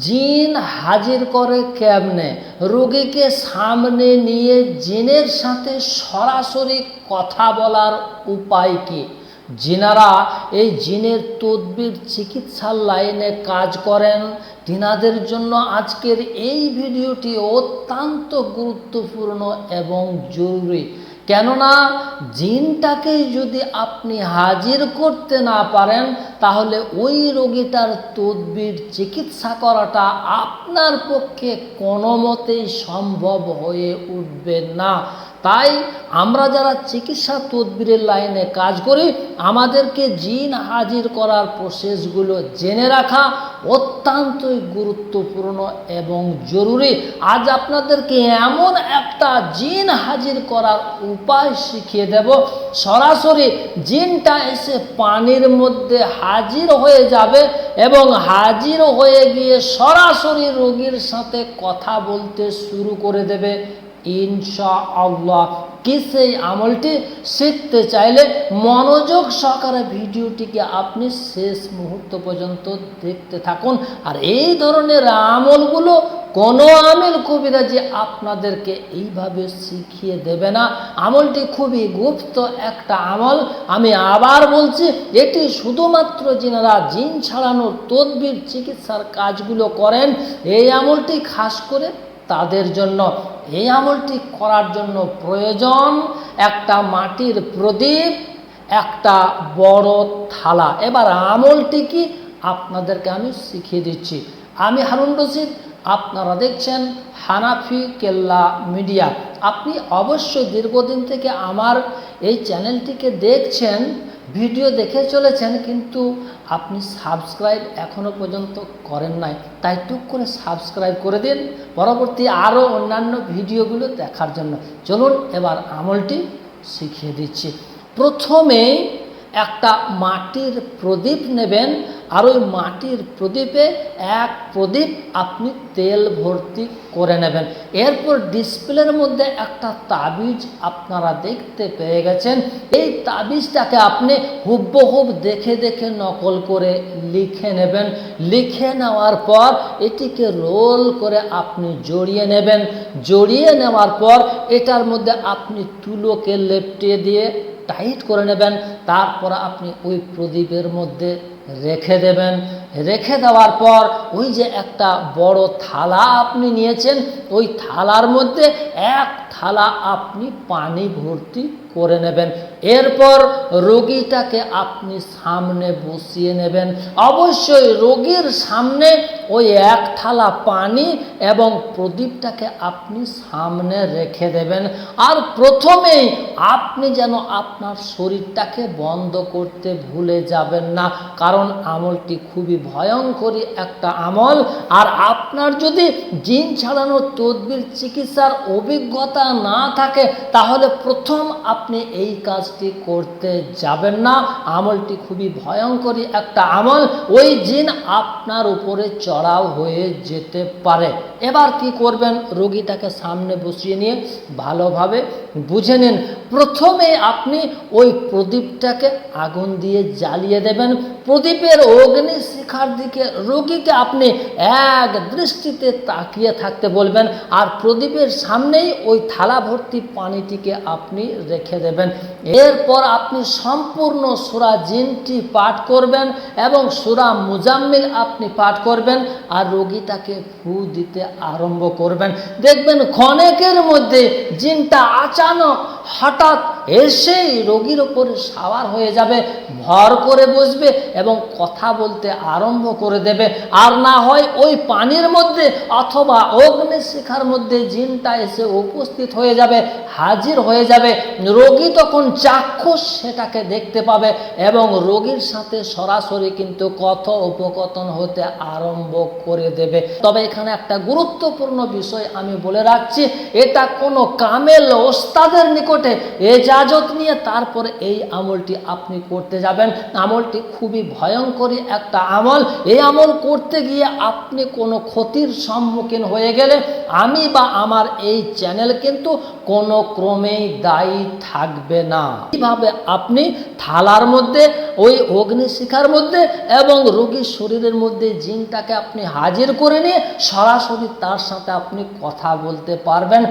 জিন হাজির করে কেমনে? রোগীকে সামনে নিয়ে জিনের সাথে সরাসরি কথা বলার উপায় কি? জিনারা এই জিনের তদবির চিকিৎসার লাইনে কাজ করেন। তিনাদের জন্য আজকের এই ভিডিওটি অত্যন্ত গুরুত্বপূর্ণ এবং জরুরি। কেননা, জিনটাকে যদি আপনি হাজির করতে না পারেন তাহলে ওই রোগীটার তদবির চিকিৎসা করাটা আপনার পক্ষে কোনো মতেই সম্ভব হয়ে উঠবে না। তাই আমরা যারা চিকিৎসা তদবিরের লাইনে কাজ করি, আমাদেরকে জিন হাজির করার প্রসেসগুলো জেনে রাখা অত্যন্তই গুরুত্বপূর্ণ এবং জরুরি। আজ আপনাদেরকে এমন একটা জিন হাজির করার উপায় শিখিয়ে দেব। সরাসরি জিনটা এসে পানির মধ্যে হাজির হয়ে যাবে এবং হাজির হয়ে গিয়ে সরাসরি রোগীর সাথে কথা বলতে শুরু করে দেবে। ইনশা আল্লাহ কি সেই আমলটি? শিখতে চাইলে মনোযোগ সহকারে ভিডিওটিকে আপনি শেষ মুহূর্ত পর্যন্ত দেখতে থাকুন। আর এই ধরনের আমলগুলো কোনো আমিল কবিরাজি আপনাদেরকে এইভাবে শিখিয়ে দেবে না। আমলটি খুবই গুপ্ত একটা আমল। আমি আবার বলছি, এটি শুধুমাত্র যিনারা জিন ছাড়ানোর তদবির, চিকিৎসার কাজগুলো করেন, এই আমলটি খাস করে তাদের জন্য। এই আমলটি করার জন্য প্রয়োজন একটা মাটির প্রদীপ, একটা বড় থালা। এবার আমলটি কি? আপনাদেরকে আমি শিখিয়ে দিচ্ছি। আমি হারুন রশিদ আপনারা দেখছেন হানাফি কেল্লা মিডিয়া। আপনি অবশ্যই দীর্ঘদিন থেকে আমার এই চ্যানেলটিকে দেখছেন, ভিডিও দেখে চলেছেন, কিন্তু আপনি সাবস্ক্রাইব এখনও পর্যন্ত করেন নাই। তাই টুক করে সাবস্ক্রাইব করে দিন, পরবর্তী আরও অন্যান্য ভিডিওগুলো দেখার জন্য। চলুন এবার আমলটি শিখিয়ে দিচ্ছি। প্রথমে একটা মাটির প্রদীপ নেবেন আর ওই মাটির প্রদীপে এক প্রদীপ আপনি তেল ভর্তি করে নেবেন। এরপর ডিসপ্লের মধ্যে একটা তাবিজ আপনারা দেখতে পেয়ে গেছেন। এই তাবিজটাকে আপনি হুবহুব দেখে দেখে নকল করে লিখে নেবেন। লিখে নেওয়ার পর এটিকে রোল করে আপনি জড়িয়ে নেবেন। জড়িয়ে নেওয়ার পর এটার মধ্যে আপনি তুলোকে লেপটে দিয়ে টাইট করে নেবেন, তারপর আপনি ওই প্রদীপের মধ্যে রেখে দেবেন। রেখে দেওয়ার পর ওই যে একটা বড় থালা আপনি নিয়েছেন, ওই থালার মধ্যে এক থালা আপনি পানি ভর্তি করে নেবেন। এরপর রোগীটাকে আপনি সামনে বসিয়ে নেবেন। অবশ্যই রোগীর সামনে ওই এক থালা পানি এবং প্রদীপটাকে আপনি সামনে রেখে দেবেন। আর প্রথমেই আপনি যেন আপনার শরীরটাকে বন্ধ করতে ভুলে যাবেন না, কারণ আমলটি খুবই ভয়ঙ্করী একটা আমল। আর আপনার যদি জিন ছাড়ানোর তদবির চিকিৎসার অভিজ্ঞতা না থাকে, তাহলে প্রথম আপনি এই কাজটি করতে যাবেন না। আমলটি খুবই ভয়ঙ্করী একটা আমল। ওই জিন আপনার উপরে চড়াও হয়ে যেতে পারে। এবার কি করবেন? রোগীটাকে সামনে বসিয়ে নিয়ে ভালোভাবে বুঝে নিন। প্রথমে আপনি ওই প্রদীপটাকে আগুন দিয়ে জ্বালিয়ে দেবেন। প্রদীপের অগ্নি শিখার দিকে রোগীকে আপনি এক দৃষ্টিতে তাকিয়ে থাকতে বলবেন আর প্রদীপের সামনেই ওই থালা ভর্তি পানিটিকে আপনি রেখে দেবেন। এরপর আপনি সম্পূর্ণ সুরা জিনটি পাঠ করবেন এবং সুরা মুজাম্মিল আপনি পাঠ করবেন। আর রোগীটাকে ফু দিতে আরম্ভ করবেন। দেখবেন ক্ষণেকের মধ্যে জিনটা আচানক হঠাৎ এসেই রোগীর ওপরে সাওয়ার হয়ে যাবে, ভর করে বসবে এবং কথা বলতে আরম্ভ করে দেবে। আর না হয় ওই পানির মধ্যে অথবা অগ্নিশিখার মধ্যে জিনটা এসে উপস্থিত হয়ে যাবে, হাজির হয়ে যাবে। রোগী তখন চাক্ষুষ সেটাকে দেখতে পাবে এবং রোগীর সাথে সরাসরি কিন্তু কথ উপকথন হতে আরম্ভ করে দেবে। তবে এখানে একটা গুরুত্বপূর্ণ বিষয় আমি বলে রাখছি, এটা কোনো কামেল ওস্তাদের নিকটে এজাজত নিয়ে তারপরে এই আমলটি আপনি করতে যাবেন। আমলটি খুবই ভয়ঙ্করী একটা আমল। এই আমল করতে গিয়ে আপনি কোনো ক্ষতির সম্মুখীন হয়ে গেলে আমি বা আমার এই চ্যানেল কিন্তু কোনো ক্রমেই দায়ী থাকবে না। কীভাবে আপনি থালার মধ্যে ওই অগ্নিশিখার মধ্যে এবং রোগীর শরীরের মধ্যে জিনটাকে আপনি হাজির করে নিয়ে সরাসরি তার সাথে আপনি কথা বলতে পারবেন।